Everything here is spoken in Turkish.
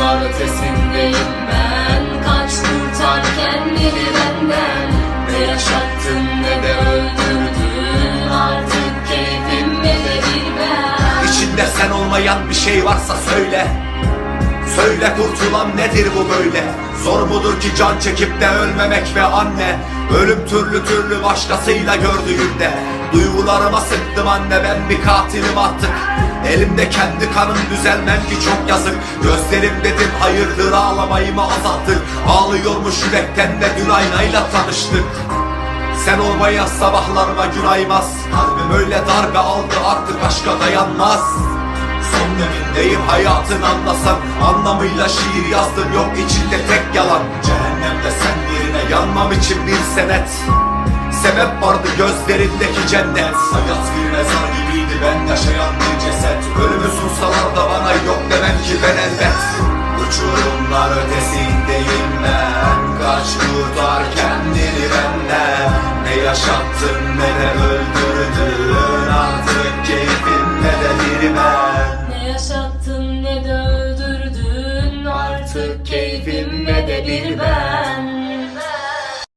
ötesindeyim ben. Kaç kurtar kendini benden. Ne yaşattın ne de öldürdün. Artık keyfim ne de bir ben İçinde sen olmayan bir şey varsa söyle. Söyle kurtulan nedir bu böyle? Zor mudur ki can çekip de ölmemek ve anne? Ölüm türlü türlü başkasıyla gördüğümde Duygularıma sıktım anne ben bir katilim artık. Elimde kendi kanım düzelmem ki çok yazık. Gözlerim dedim hayırdır ağlamayı mı Ağlıyormuş yürekten de dün aynayla tanıştık. Sen olmaya sabahlarıma gün aymaz. Kalbim öyle darbe aldı artık aşka dayanmaz. Son demindeyim hayatın anlasan. Anlamıyla şiir yazdım yok içinde tek yalan. Cehennemde sen birine yanmam için bir senet Sebep vardı gözlerindeki cennet. Hayat bir mezar gibiydi ben yaşayan bir ceset. Ölümü sunsalar da bana yok demem ki ben elbet. Uçurumlar ötesindeyim ben Kaç kurtar kendini benden. Ne yaşattın ne de öldürdün Artık keyfim ne de bir ben Ne yaşattın ne de öldürdün Artık keyfim ne de bir ben